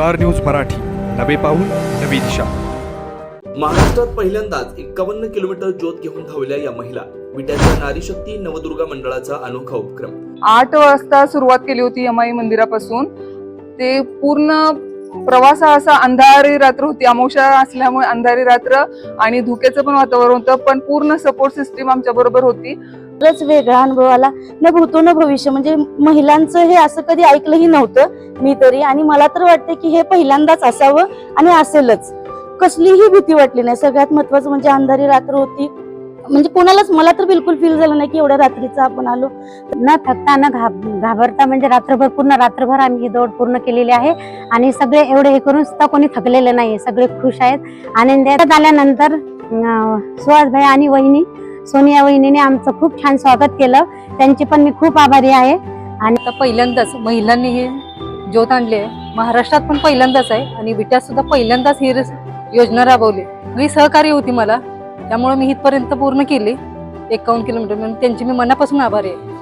Star news Marathi. नवे पाऊल नवी दिशा. महाराष्ट्रात पहिल्यांदाच एक्कावन्न किलोमीटर ज्योत घेऊन धावल्या या महिला. विट्याच्या नारी शक्ती नवदुर्गा मंडळाचा अनोखा उपक्रम. आठ वाजता सुरुवात केली होती यमाई मंदिरापासून. ते पूर्ण प्रवास हा असा अंधारी रात्र होती. अमावस्या असल्यामुळे अंधारी रात्र आणि धुक्याचं पण वातावरण होतं पण पूर्ण सपोर्ट सिस्टीम आमच्या बरोबर होती. खरंच वेगळा अनुभव आला. न भूतो न भविष्य. म्हणजे महिलांचं हे असं कधी ऐकलंही नव्हतं मी तरी. आणि मला तर वाटतं की हे पहिल्यांदाच असावं आणि असेलच. कसलीही भीती वाटली नाही. सगळ्यात महत्वाचं म्हणजे अंधारी रात्र होती. म्हणजे कोणालाच मला तर बिलकुल फील झालं नाही की एवढ्या रात्रीचं आपण आलो. न थकता न घाब घाबरता म्हणजे रात्रभर पूर्ण रात्रभर आम्ही ही दौड पूर्ण केलेली आहे. आणि सगळे एवढे हे करून सुद्धा कोणी थकलेले नाही सगळे खुश आहेत आनंदात आल्यानंतर सुहास भाई आणि वहिनी सोनिया वहिनीने आमचं खूप छान स्वागत केलं. त्यांची पण मी खूप आभारी आहे. आणि आता पहिल्यांदाच महिलांनी ही ज्योत आणली आहे. महाराष्ट्रात पण पहिल्यांदाच आहे आणि विट्यात सुद्धा पहिल्यांदाच ही योजना राबवली. ही सहकार्य होती मला. त्यामुळे मी इथपर्यंत पूर्ण केली. एकावन्न किलोमीटर. म्हणून त्यांची मी मनापासून आभारी आहे.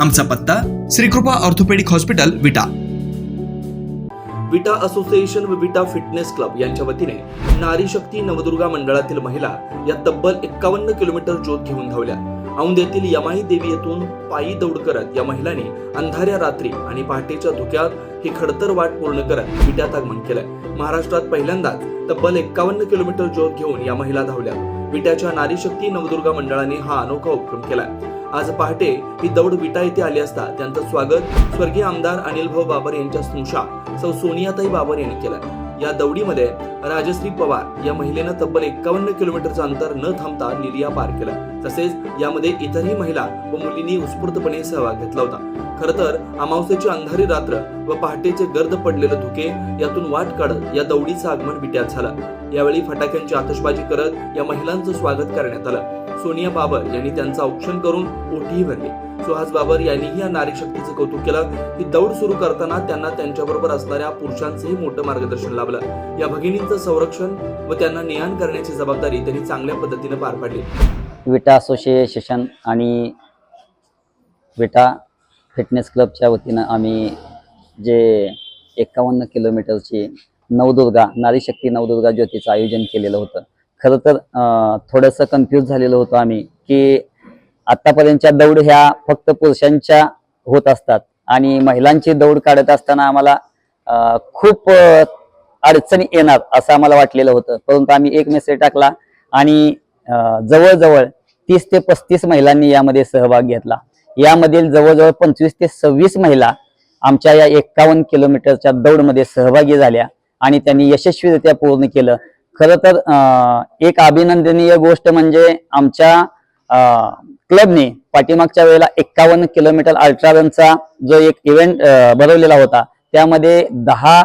आमचा पत्ता Shrikripa orthopaedic hospital Vita. Vita association व विटा फिटनेस क्लब यांच्या वतीने नारी शक्ती नवदुर्गा मंडळातील महिला या तब्बल एक्कावन्न किलोमीटर ज्योत घेऊन धावल्या. औंध येथील यमाई देवी येथून पायी दौड करत या महिलांनी अंधाऱ्या रात्री आणि पहाटेच्या धुक्यात ही खडतर वाट पूर्ण करत विट्यात आगमन केलंय महाराष्ट्रात पहिल्यांदाच तब्बल एक्कावन्न किलोमीटर ज्योत घेऊन या महिला धावल्या. विट्याच्या नारी शक्ती नवदुर्गा मंडळाने हा अनोखा उपक्रम केलाय आज पहाटे ही दौड विटा येथे आली असता त्यांचं स्वागत स्वर्गीय आमदार अनिल भाऊ बाबर यांच्या स्नुषा सौ सोनियाताई बाबर यांनी केलं. या दौडीमध्ये राजश्री पवार या महिलेनं तब्बल एक्कावन्न किलोमीटरचं अंतर न थांबता लिलिया पार केलं. तसेच यामध्ये इतरही महिला व मुलींनी उत्स्फूर्तपणे सहभाग घेतला होता. खर तर अमावस्याची अंधारी रात्र व पहाटेचे गर्द पडलेलं धुके यातून वाट काढत या दौडीचं आगमन विट्यात झालं. यावेळी फटाक्यांची आतषबाजी करत या महिलांचं स्वागत करण्यात आलं. सोनिया बाबर यांनी त्यांचं औक्षण करून ओटीही भरली. सुहास बाबर यांनीही या नारी शक्तीचं कौतुक केलं ही दौड सुरू करताना त्यांना त्यांच्याबरोबर असणाऱ्या पुरुषांचंही मोठं मार्गदर्शन लाभलं. या भगिनींचं संरक्षण व त्यांना नियान करण्याची जबाबदारी त्यांनी चांगल्या पद्धतीने पार पाडली. विटा असोसिएशन आणि विटा फिटनेस क्लबच्या वतीनं आम्ही जे एक्कावन्न किलोमीटरची नवदुर्गा नारी शक्ती नवदुर्गा ज्योतीचं आयोजन केलेलं होतं. खरं तर थोडंसं कन्फ्यूज झालेलो होतो आम्ही की आत्तापर्यंतच्या दौड ह्या फक्त पुरुषांच्या होत असतात आणि महिलांची दौड काढत असताना आम्हाला खूप अडचणी येणार असं आम्हाला वाटलेलं होतं. परंतु आम्ही एक मेसेज टाकला आणि जवळजवळ तीस ते पस्तीस महिलांनी यामध्ये सहभाग घेतला. यामधील जवळजवळ पंचवीस ते सव्वीस महिला आमच्या या एक्कावन्न किलोमीटरच्या दौडमध्ये सहभागी झाल्या आणि त्यांनी यशस्वीरित्या पूर्ण केलं. खरं तर एक अभिनंदनीय गोष्ट म्हणजे आमच्या क्लबने पाठीमागच्या वेळेला एक्कावन्न किलोमीटर अल्ट्रा रनचा जो एक इव्हेंट भरवलेला होता त्यामध्ये दहा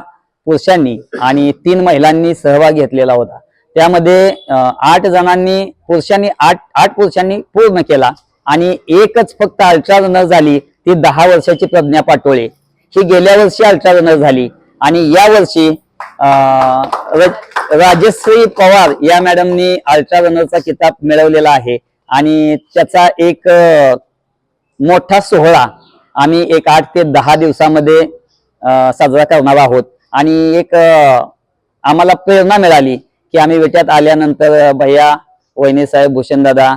पुरुषांनी आणि तीन महिलांनी सहभाग घेतलेला होता. त्यामध्ये आठ जणांनी पुरुषांनी आठ आठ पुरुषांनी पूर्ण केला आणि एकच फक्त अल्ट्रा रनर झाली ती दहा वर्षाची प्रज्ञा पाटोळे. ही गेल्या वर्षी अल्ट्रा रनर झाली आणि या वर्षी राजश्री पवार या मॅडमनी अल्ट्रा रनरचा किताब मिळवलेला आहे आणि त्याचा एक मोठा सोहळा आम्ही एक आठ ते दहा दिवसामध्ये साजरा करणार आहोत. आणि एक आम्हाला प्रेरणा मिळाली की आम्ही विट्यात आल्यानंतर भैया वहिनी साहेब भूषण दादा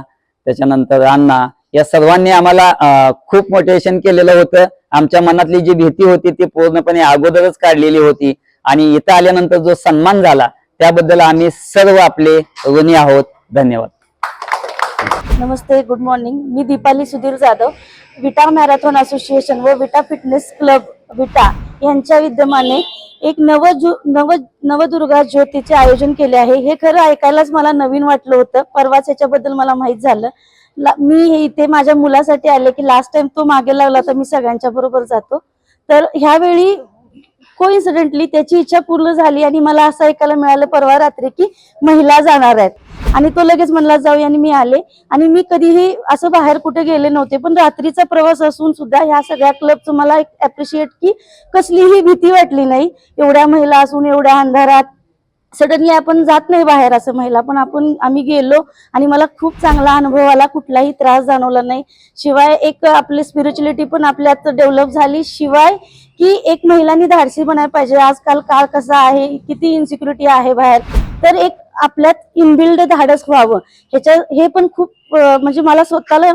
त्याच्यानंतर अण्णा या सर्वांनी आम्हाला खूप मोटिवेशन केलेलं होतं. आमच्या मनातली जी भीती होती ती पूर्णपणे अगोदरच काढलेली होती. आणि इथं आल्यानंतर जो सन्मान झाला त्याबद्दल आम्ही सर्व आपले ऋणी आहोत. धन्यवाद. नमस्ते गुड मॉर्निंग मी दीपाली सुधीर जाधव विटा मॅरेथॉन असोसिएशन व विटा फिटनेस क्लब विटा. यांच्या विद्यमाने एक नव जु नव नवदुर्गा ज्योतीचे आयोजन केले आहे. हे खरं ऐकायलाच मला नवीन वाटलं होतं. परवाच याच्याबद्दल मला माहीत झालं. मी हे इथे माझ्या मुलासाठी आले की लास्ट टाइम तो मागे लागला तर मी सगळ्यांच्या बरोबर जातो. तर ह्यावेळी कोइन्सिडेंटली त्याची इच्छा पूर्ण झाली आणि मला असं ऐकायला मिळालं परवा रात्री की महिला जाणार आहेत. आणि तो लगेच म्हणला जाऊया आणि मी आले. आणि मी कधीही असं बाहेर कुठे गेले नव्हते पण रात्रीचा प्रवास असून सुद्धा ह्या सगळ्या क्लबचं मला एक अप्रिशिएट की कसलीही भीती वाटली नाही. एवढ्या महिला असून एवढ्या अंधारात सडनली आपण जात नाही बाहेर असं महिला पण आपण आम्ही गेलो आणि मला खूप चांगला अनुभव आला कुठलाही त्रास जाणवला नाही. शिवाय एक आपली स्पिरिच्युअलिटी पण आपल्यात डेव्हलप झाली. शिवाय की एक महिलांनी धाडसी बनायला पाहिजे. आजकाल काळ कसा आहे किती इन्सिक्युरिटी आहे बाहेर. तर एक आपल्यात इनबिल्ड धाडस व्हावं. ह्याच्या हे पण खूप म्हणजे मला स्वतःला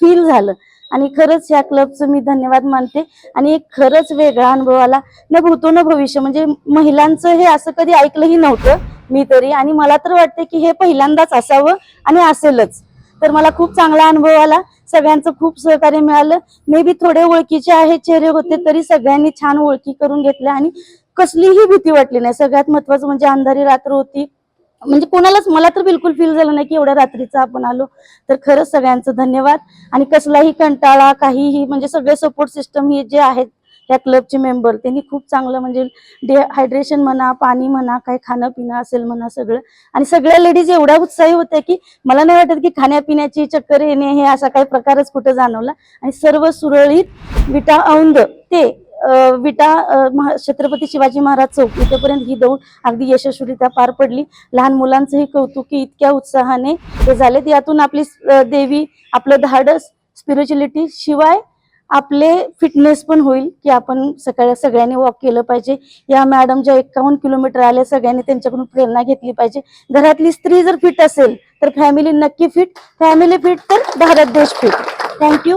फील झालं. आणि खरंच या क्लबचं मी धन्यवाद मानते. आणि एक खरंच वेगळा अनुभव आला न भूतो न भविष्य. म्हणजे महिलांचं हे असं कधी ऐकलंही नव्हतं मी तरी. आणि मला तर वाटते की हे पहिल्यांदाच असावं आणि असेलच. तर मला खूप चांगला अनुभव आला. सगळ्यांचं खूप सहकार्य मिळालं. मे बी थोडे ओळखीचे आहे चेहरे होते तरी सगळ्यांनी छान ओळखी करून घेतल्या. आणि कसलीही भीती वाटली नाही. सगळ्यात महत्वाचं म्हणजे अंधारी रात्र होती. म्हणजे कोणालाच मला तर बिलकुल फील झालं नाही की एवढ्या रात्रीचं आपण आलो. तर खरंच सगळ्यांचं धन्यवाद. आणि कसलाही कंटाळा काहीही म्हणजे सगळे सपोर्ट सिस्टम हे जे आहेत या क्लबचे मेंबर त्यांनी खूप चांगलं म्हणजे डिहायड्रेशन म्हणा पाणी म्हणा काही खाणं पिणं असेल म्हणा सगळं. आणि सगळ्या लेडीज एवढ्या उत्साही होत्या की मला नाही वाटत की खाण्यापिण्याची चक्कर येणे हे असा काही प्रकारच कुठं जाणवला. आणि सर्व सुरळीत विटा औंद ते विटा महा- छत्रपती शिवाजी महाराज चौक इथेपर्यंत ही दौड अगदी यशस्वीरित्या पार पडली. लहान मुलांचंही कौतुक की इतक्या उत्साहाने ते झालेत. यातून आपली देवी आपलं धाडस स्पिरिच्युअलिटी शिवाय आपले फिटनेस पण होईल की आपण सकाळी सगळ्यांनी वॉक केलं पाहिजे. या मॅडम ज्या एकावन्न किलोमीटर आल्या सगळ्यांनी त्यांच्याकडून प्रेरणा घेतली पाहिजे. घरातली स्त्री जर फिट असेल तर फॅमिली नक्की फिट फॅमिली फिट तर भारत देश fit thank you